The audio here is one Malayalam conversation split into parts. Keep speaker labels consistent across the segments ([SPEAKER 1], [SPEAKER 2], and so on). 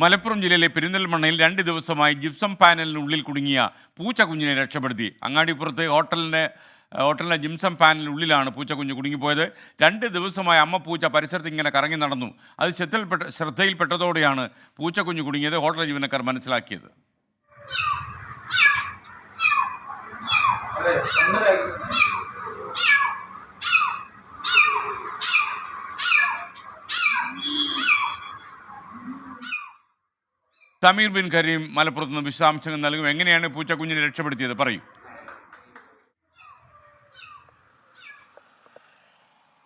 [SPEAKER 1] മലപ്പുറം ജില്ലയിലെ പെരിന്തൽമണ്ണയിൽ രണ്ട് ദിവസമായി ജിപ്സം പാനലിനുള്ളിൽ കുടുങ്ങിയ പൂച്ച കുഞ്ഞിനെ രക്ഷപ്പെടുത്തി. അങ്ങാടിപ്പുറത്ത് ഹോട്ടലിന്റെ ഹോട്ടലിന്റെ ജിംസം പാനലിനുള്ളിലാണ് പൂച്ചക്കുഞ്ഞ് കുടുങ്ങിപ്പോയത്. രണ്ട് ദിവസമായി അമ്മ പൂച്ച പരിസരത്ത് ഇങ്ങനെ കറങ്ങി നടന്നു. അത് ശ്രദ്ധയിൽപ്പെട്ട ശ്രദ്ധയിൽപ്പെട്ടതോടെയാണ് പൂച്ചക്കുഞ്ഞ് കുടുങ്ങിയത്. ഹോട്ടൽ ജീവനക്കാർ മനസ്സിലാക്കിയത്. സമീർ ബിൻ കരീം മലപ്പുറത്ത് നിന്ന് വിശദാംശങ്ങൾ നൽകും. എങ്ങനെയാണ് പൂച്ചക്കുഞ്ഞിനെ രക്ഷപ്പെടുത്തിയത്? പറയൂ.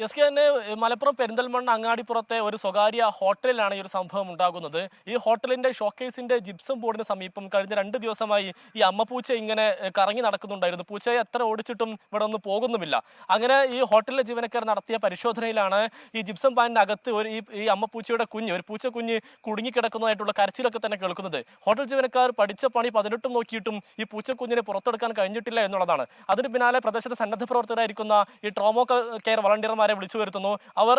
[SPEAKER 2] എസ് കെ തന്നെ മലപ്പുറം പെരിന്തൽമണ്ണ അങ്ങാടിപ്പുറത്തെ ഒരു സ്വകാര്യ ഹോട്ടലിലാണ് ഈ ഒരു സംഭവം ഉണ്ടാകുന്നത്. ഈ ഹോട്ടലിന്റെ ഷോക്കേസിന്റെ ജിപ്സം ബോർഡിന് സമീപം കഴിഞ്ഞ രണ്ട് ദിവസമായി ഈ അമ്മപ്പൂച്ച ഇങ്ങനെ കറങ്ങി നടക്കുന്നുണ്ടായിരുന്നു. പൂച്ചയെ എത്ര ഓടിച്ചിട്ടും ഇവിടെ ഒന്നും പോകുന്നുമില്ല. അങ്ങനെ ഈ ഹോട്ടലിലെ ജീവനക്കാർ നടത്തിയ പരിശോധനയിലാണ് ഈ ജിപ്സം പാനിന്റെ അകത്ത് ഒരു ഈ അമ്മ അമ്മപ്പൂച്ചയുടെ കുഞ്ഞ് ഒരു പൂച്ച കുഞ്ഞ് കുടുങ്ങിക്കിടക്കുന്നതായിട്ടുള്ള കരച്ചിലൊക്കെ തന്നെ കേൾക്കുന്നത്. ഹോട്ടൽ ജീവനക്കാർ പഠിച്ച പണി പതിനെട്ടും നോക്കിയിട്ടും ഈ പൂച്ചക്കുഞ്ഞിനെ പുറത്തെടുക്കാൻ കഴിഞ്ഞിട്ടില്ല എന്നുള്ളതാണ്. അതിന് പിന്നാലെ പ്രദേശത്തെ സന്നദ്ധ പ്രവർത്തകരായിരിക്കുന്ന ഈ ട്രോമോ കെയർ വളണ്ടിയർമാരെ വിളിച്ചു വരുത്തുന്നു? അവർ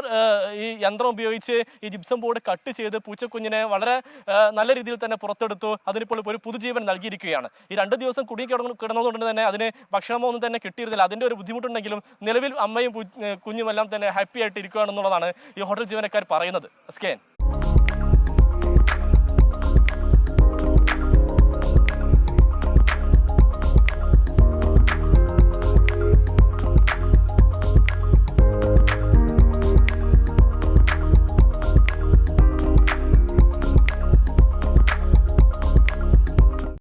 [SPEAKER 2] ഈ യന്ത്രം ഉപയോഗിച്ച് ഈ ജിപ്സം ബോർഡ് കട്ട് ചെയ്ത് പൂച്ചക്കുഞ്ഞിനെ വളരെ നല്ല രീതിയിൽ തന്നെ പുറത്തെടുത്തു. അതിനിപ്പോൾ ഒരു പുതുജീവൻ നൽകിയിരിക്കുകയാണ്. ഈ രണ്ട് ദിവസം കുടുങ്ങി കിടന്നു കിടന്നതുകൊണ്ട് തന്നെ അതിന് ഭക്ഷണമോ ഒന്നും തന്നെ കിട്ടിയിരുന്നില്ല. അതിന്റെ ഒരു ബുദ്ധിമുട്ടുണ്ടെങ്കിലും നിലവിൽ അമ്മയും കുഞ്ഞുമെല്ലാം തന്നെ ഹാപ്പി ആയിട്ട് ഇരിക്കുകയാണെന്നുള്ളതാണ് ഈ ഹോട്ടൽ ജീവനക്കാർ പറയുന്നത്. സ്കേൻ